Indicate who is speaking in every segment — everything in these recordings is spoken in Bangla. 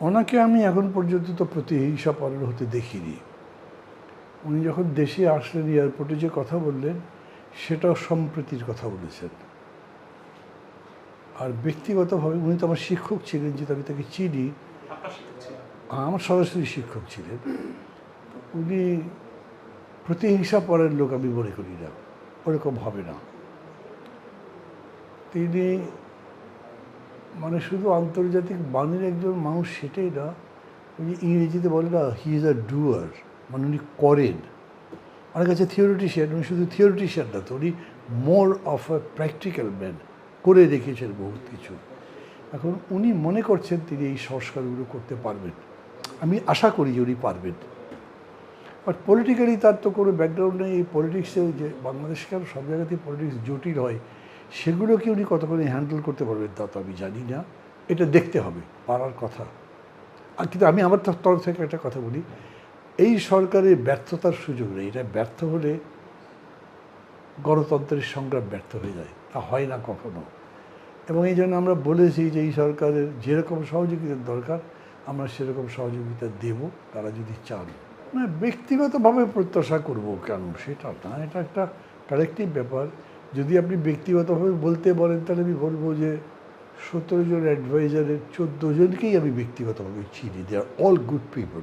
Speaker 1: ওনাকে আমি এখন পর্যন্ত তো প্রতিহিংসা পরের হতে দেখিনি। উনি যখন দেশে আসলেন এয়ারপোর্টে যে কথা বললেন সেটাও সম্প্রীতির কথা বলেছেন। আর ব্যক্তিগতভাবে উনি তো আমার শিক্ষক ছিলেন যেহেতু আমি তাকে চিনি।
Speaker 2: ছিলেন?
Speaker 1: আমার সরাসরি শিক্ষক ছিলেন। উনি প্রতিহিংসা পরের লোক আমি মনে করি না। ওরকম হবে না। তিনি মানে শুধু আন্তর্জাতিক বাণীর একজন মানুষ সেটাই না উনি ইংরেজিতে বলে না হি ইজ আ ডুয়ার মানে উনি করেন। আমার কাছে থিওরিটিশিয়ান উনি শুধু থিওরিটিশিয়ান না, তো উনি more of a practical man করে রেখেছেন বহুত কিছু। এখন উনি মনে করছেন তিনি এই সংস্কারগুলো করতে পারবেন। আমি আশা করি যে উনি পারবেন। বাট পলিটিক্যালি তার তো কোনো ব্যাকগ্রাউন্ড নেই, এই পলিটিক্সে যে বাংলাদেশকে সব জায়গাতেই পলিটিক্স জটিল হয় সেগুলো কি উনি কতক্ষণে হ্যান্ডেল করতে পারবেন তা তো আমি জানি না। এটা দেখতে হবে, পারার কথা। আর কিন্তু আমি আমার তরফ থেকে একটা কথা বলি, এই সরকারের ব্যর্থতার সুযোগ নেই। এটা ব্যর্থ হলে গণতন্ত্রের সংগ্রাম ব্যর্থ হয়ে যায়, তা হয় না কখনো। এবং এই জন্য আমরা বলেছি যে এই সরকারের যেরকম সহযোগিতার দরকার, আমরা সেরকম সহযোগিতা দেব, তারা যদি চান। না ব্যক্তিগতভাবে প্রত্যাশা করব কেন? সেটা না, এটা একটা কালেকটিভ ব্যাপার। যদি আপনি ব্যক্তিগতভাবে বলতে বলেন, তাহলে আমি বলব যে সতেরো জন অ্যাডভাইজারের চোদ্দ জনকেই আমি ব্যক্তিগতভাবে চিনি। They are all good people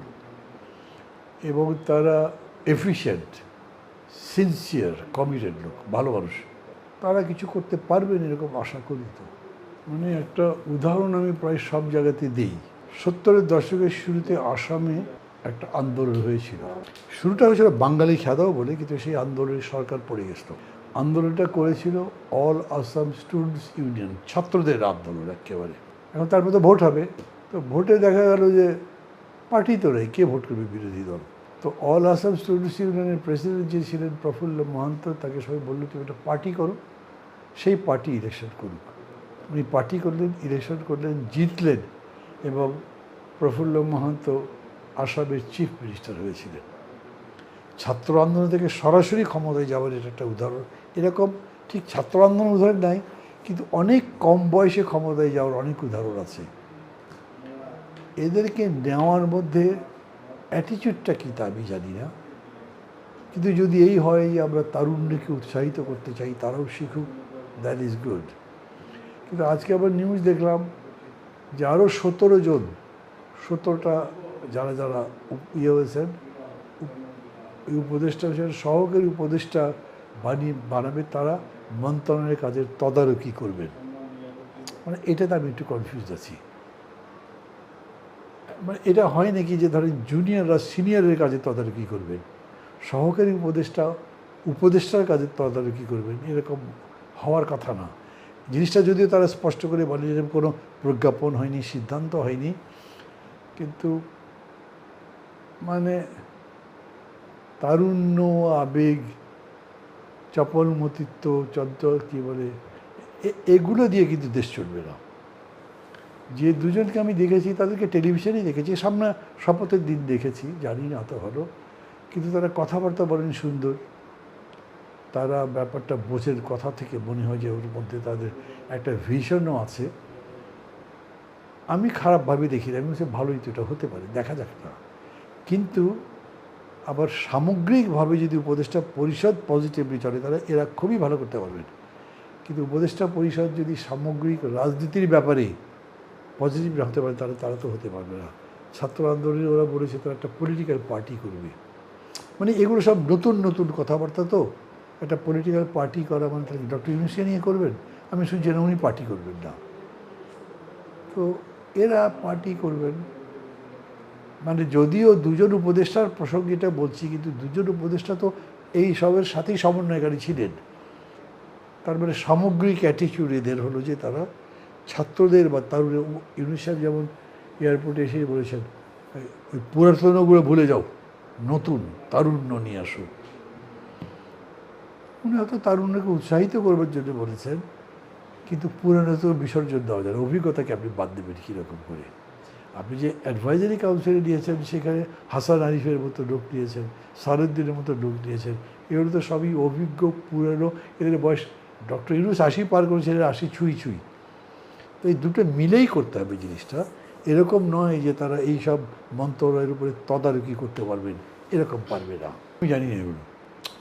Speaker 1: এবং তারা এফিশিয়েন্ট সিনসিয়ার কমিটেড লোক, ভালো মানুষ। তারা কিছু করতে পারবেন এরকম আশা করি তো। মানে একটা উদাহরণ আমি প্রায় সব জায়গাতে দিই। সত্তরের দশকের শুরুতে আসামে একটা আন্দোলন হয়েছিল। শুরুটা হয়েছিল বাঙালি খেদাও বলে, কিন্তু সেই আন্দোলনে সরকার পড়ে গেছিল। আন্দোলনটা করেছিল অল আসাম স্টুডেন্টস ইউনিয়ন ছাত্রদের আন্দোলন একেবারে। এখন তারপর তো ভোট হবে। তো ভোটে দেখা গেল যে পার্টি তো নেই, কে ভোট করবে বিরোধী দল? তো অল আসাম স্টুডেন্টস ইউনিয়নের প্রেসিডেন্ট যে ছিলেন প্রফুল্ল মহান্ত, তাকে সবাই বলল, তুমি একটা পার্টি করো। সেই পার্টি ইলেকশন করুক। উনি পার্টি করলেন ইলেকশন করলেন, জিতলেন এবং প্রফুল্ল মহান্ত আসামের চিফ মিনিস্টার হয়েছিলেন। ছাত্র আন্দোলন থেকে সরাসরি ক্ষমতায় যাওয়ার এটা একটা উদাহরণ। এরকম ঠিক ছাত্র আন্দোলন উদাহরণ নাই, কিন্তু অনেক কম বয়সে ক্ষমতায় যাওয়ার অনেক উদাহরণ আছে। এদেরকে নেওয়ার মধ্যে অ্যাটিচিউডটা কী তা আমি জানি না। কিন্তু যদি এই হয় যে আমরা তারুণ্যকে উৎসাহিত করতে চাই, তারাও শিখুক দ্যাট ইজ গুড কিন্তু আজকে আবার নিউজ দেখলাম যে আরও সতেরো জন, সতেরোটা যারা যারা ইয়ে হয়েছেন উপদেষ্টা হয়েছেন, সহকারী উপদেষ্টা বানিয়ে বানাবে তারা, মন্ত্রণালয়ের কাজের তদারকি করবেন মানে এটাতে আমি একটু কনফিউজ আছি। মানে এটা হয় নাকি যে ধরেন জুনিয়ররা সিনিয়রের কাজে তদারকি করবেন, সহকারী উপদেষ্টা, উপদেষ্টার কাজে তদারকি করবেন, এরকম হওয়ার কথা না। জিনিসটা যদিও তারা স্পষ্ট করে বলে যে কোনো প্রজ্ঞাপন হয়নি, সিদ্ধান্ত হয়নি, কিন্তু মানে তারুণ্য, আবেগ চপলমতিত্ব চঞ্চল কী বলে এগুলো দিয়ে কিন্তু দেশ চলবে না। যে দুজনকে আমি দেখেছি, তাদেরকে টেলিভিশনেই দেখেছি, সামনে শপথের দিন দেখেছি, জানি না অত ভালো কিন্তু তারা কথাবার্তা বলেন সুন্দর। তারা ব্যাপারটা বোঝের কথা থেকে মনে হয় যে, ওর মধ্যে তাদের একটা ভিশনও আছে। আমি খারাপভাবে দেখি আমি বলছি ভালোই তো এটা হতে পারে, দেখা যাক না। কিন্তু আবার সামগ্রিকভাবে যদি উপদেষ্টা পরিষদ পজিটিভলি চলে, তাহলে এরা খুবই ভালো করতে পারবেন কিন্তু উপদেষ্টা পরিষদ যদি সামগ্রিক রাজনীতির ব্যাপারে পজিটিভ রাখতে পারে, তাহলে তারা তো হতে পারবে না। ছাত্র আন্দোলনে ওরা বলেছে, তারা একটা পলিটিক্যাল পার্টি করবে। মানে এগুলো সব নতুন নতুন কথাবার্তা তো। একটা পলিটিক্যাল পার্টি করা মানে তাহলে ডক্টর ইউনুসকে নিয়ে করবেন? আমি শুনছি না, উনি পার্টি করবেন না। তো এরা পার্টি করবেন। মানে যদিও দুজন উপদেষ্টার প্রসঙ্গে এটা বলছি, কিন্তু দুজন উপদেষ্টা তো এই সবের সাথেই সমন্বয়কারী ছিলেন। তার মানে সামগ্রিক অ্যাটিটিউড এদের হলো যে তারা ছাত্রদের বা তারুণ ইউনুস সাহেব যেমন এয়ারপোর্টে এসে বলেছেন "এই- ওই পুরাতনগুলো ভুলে যাও, নতুন, তারুণ্য নিয়ে আসো। উনি হয়তো তারুণ্যকে উৎসাহিত করবার জন্য বলেছেন, কিন্তু পুরানো তো বিসর্জন দেওয়া যায়। অভিজ্ঞতাকে আপনি বাদ দেবেন কীরকম করে। আপনি যে অ্যাডভাইজারি কাউন্সিলে নিয়েছেন সেখানে হাসান আরিফের মতো লোক নিয়েছেন সারুদ্দিনের মতো লোক নিয়েছেন এগুলো তো সবই অভিজ্ঞ, পুরানো, এদের বয়স ডক্টর ইউনুস আশি পার করেছেন এরা আশি ছুঁই ছুঁই। তো এই দুটো মিলেই করতে হবে জিনিসটা। এরকম নয় যে তারা এই সব মন্ত্রণালয়ের উপরে তদারকি করতে পারবেন, এরকম পারবে না। আমি জানি না এগুলো।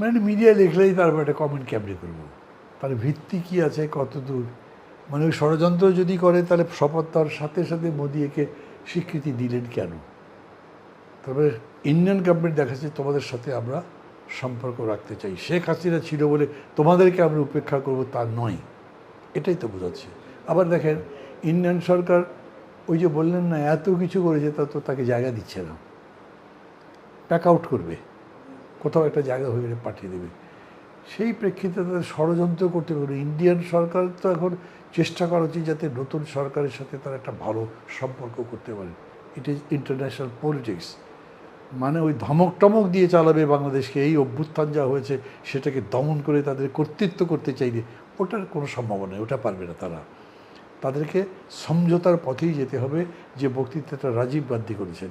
Speaker 1: মানে মিডিয়া লিখলেই তারপর একটা কমেন্ট ক্যামরে করব? তার ভিত্তি কী আছে? কত দূর? মানে ওই ষড়যন্ত্র যদি করে, তাহলে শপথ তার সাথে সাথে মোদি একে স্বীকৃতি দিলেন কেন? তবে ইন্ডিয়ান গভর্নমেন্ট দেখাচ্ছে তোমাদের সাথে আমরা সম্পর্ক রাখতে চাই। শেখ হাসিনা ছিল বলে তোমাদেরকে আমরা উপেক্ষা করব তা নয়। এটাই তো বোঝাচ্ছে। আবার দেখেন ইন্ডিয়ান সরকার ওই যে বললেন না, এত কিছু করেছে তা তো তাকে জায়গা দিচ্ছে না। প্যাক আউট করবে। কোথাও একটা জায়গা হয়ে গেলে পাঠিয়ে দেবে। সেই প্রেক্ষিতে তাদের ষড়যন্ত্র করতে পারে ইন্ডিয়ান সরকার তো এখন চেষ্টা করা উচিত যাতে নতুন সরকারের সাথে তারা একটা ভালো সম্পর্ক করতে পারে। ইট ইজ ইন্টারন্যাশনাল পলিটিক্স মানে ওই ধমক টমক দিয়ে চালাবে বাংলাদেশকে, এই অভ্যুত্থান যা হয়েছে সেটাকে দমন করে তাদের কর্তৃত্ব করতে চাইবে ওটার কোনো সম্ভাবনা নেই, ওটা পারবে না তারা। তাদেরকে সমঝোতার পথেই যেতে হবে যে বক্তৃতাটা রাজীব গান্ধী করেছেন।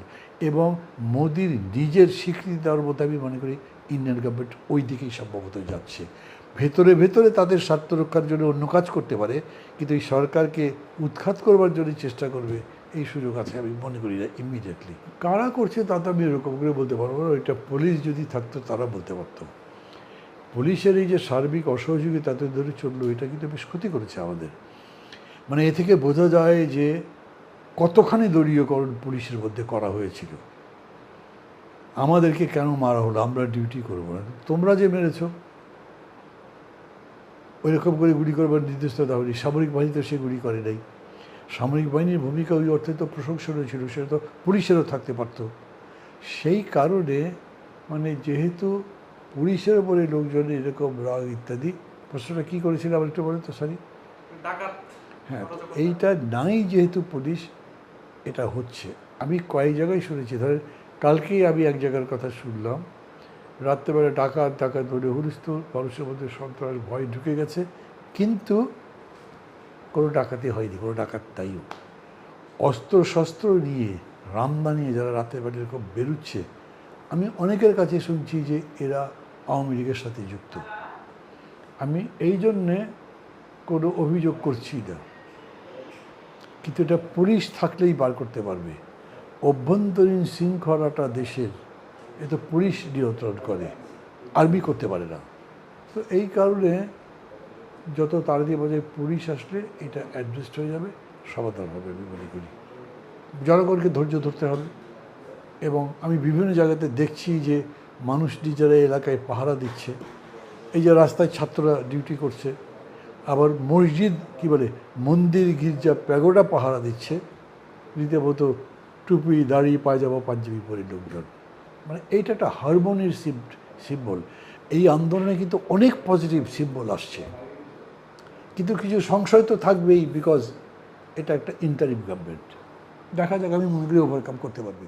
Speaker 1: এবং মোদির নিজের স্বীকৃতি দেওয়ার মতো আমি মনে করি ইন্ডিয়ান গভর্নমেন্ট ওই দিকেই সম্ভবত যাচ্ছে। ভেতরে ভেতরে তাদের স্বার্থ রক্ষার জন্য অন্য কাজ করতে পারে, কিন্তু এই সরকারকে উৎখাত করবার জন্য চেষ্টা করবে, এই সুযোগ আছে আমি মনে করি না ইমিডিয়েটলি কারা করছে তা তো আমি এরকম করে বলতে পারব না, ওইটা পুলিশ যদি থাকতো তারা বলতে পারতো। পুলিশের এই যে সার্বিক অসহযোগিতা তাদের ধরে চলল, এটা কিন্তু বেশ ক্ষতি করেছে আমাদের। মানে এ থেকে বোঝা যায় যে কতখানি দলীয়করণ পুলিশের মধ্যে করা হয়েছিল। আমাদেরকে কেন মারা হলো? আমরা ডিউটি করব না। তোমরা যে মেরেছ ওই রকম করে গুলি করবার নির্দেশ তো হয়নি। সামরিক বাহিনী তো সে গুলি করে নাই। সামরিক বাহিনীর ভূমিকা ওই অর্থে তো প্রশংসনীয় ছিল, সেটা তো পুলিশেরও থাকতে পারত। সেই কারণে মানে যেহেতু পুলিশের উপরে লোকজন এরকম রাগ ইত্যাদি, প্রশ্নটা কী করেছিল? আমার একটু বলেন তো সরি
Speaker 2: ডাকাত
Speaker 1: হ্যাঁ এইটা নাই যেহেতু পুলিশ, এটা হচ্ছে। আমি কয়েক জায়গায় শুনেছি, ধরেন কালকেই আমি এক জায়গার কথা শুনলাম, রাত্রেবেলা ডাকাত ডাকাত ধরে হুলস্থুল, মানুষের মধ্যে সন্ত্রাস, ভয় ঢুকে গেছে। কিন্তু কোনো ডাকাতি হয়নি, কোনো ডাকাত তাইও অস্ত্র শস্ত্র নিয়ে, রামদা নিয়ে যারা রাতের বেলা এরকম বেরুচ্ছে, আমি অনেকের কাছে শুনছি যে এরা আওয়ামী লীগের সাথে যুক্ত। আমি এই জন্যে কোনো অভিযোগ করছি না। কিন্তু এটা পুলিশ থাকলেই বার করতে পারবে। অভ্যন্তরীণ শৃঙ্খলাটা দেশের এ তো পুলিশ নিয়ন্ত্রণ করে। আর্মি করতে পারে না। তো এই কারণে যত তাড়াতাড়ি বোঝায় পুলিশ আসলে এটা অ্যাডজাস্ট হয়ে যাবে, সমাধান হবে আমি মনে করি। জনগণকে ধৈর্য ধরতে হবে এবং আমি বিভিন্ন জায়গাতে দেখছি যে মানুষ নিজেরা এলাকায় পাহারা দিচ্ছে। এই যে রাস্তায় ছাত্ররা ডিউটি করছে আবার মসজিদ, কি বলে, মন্দির গির্জা প্যাগোডা পাহারা দিচ্ছে। রীতিমত টুপি, দাড়ি, পায়জামা, পাঞ্জাবি পরে লোকজন। মানে এইটা একটা হারমোনির সিম্বল। এই আন্দোলনে কিন্তু অনেক পজিটিভ সিম্বল আসছে। কিন্তু কিছু সংশয় তো থাকবেই বিকজ এটা একটা ইন্টারিম গভর্নমেন্ট দেখা যাক আমি মনে করি ওভারকাম করতে পারবে।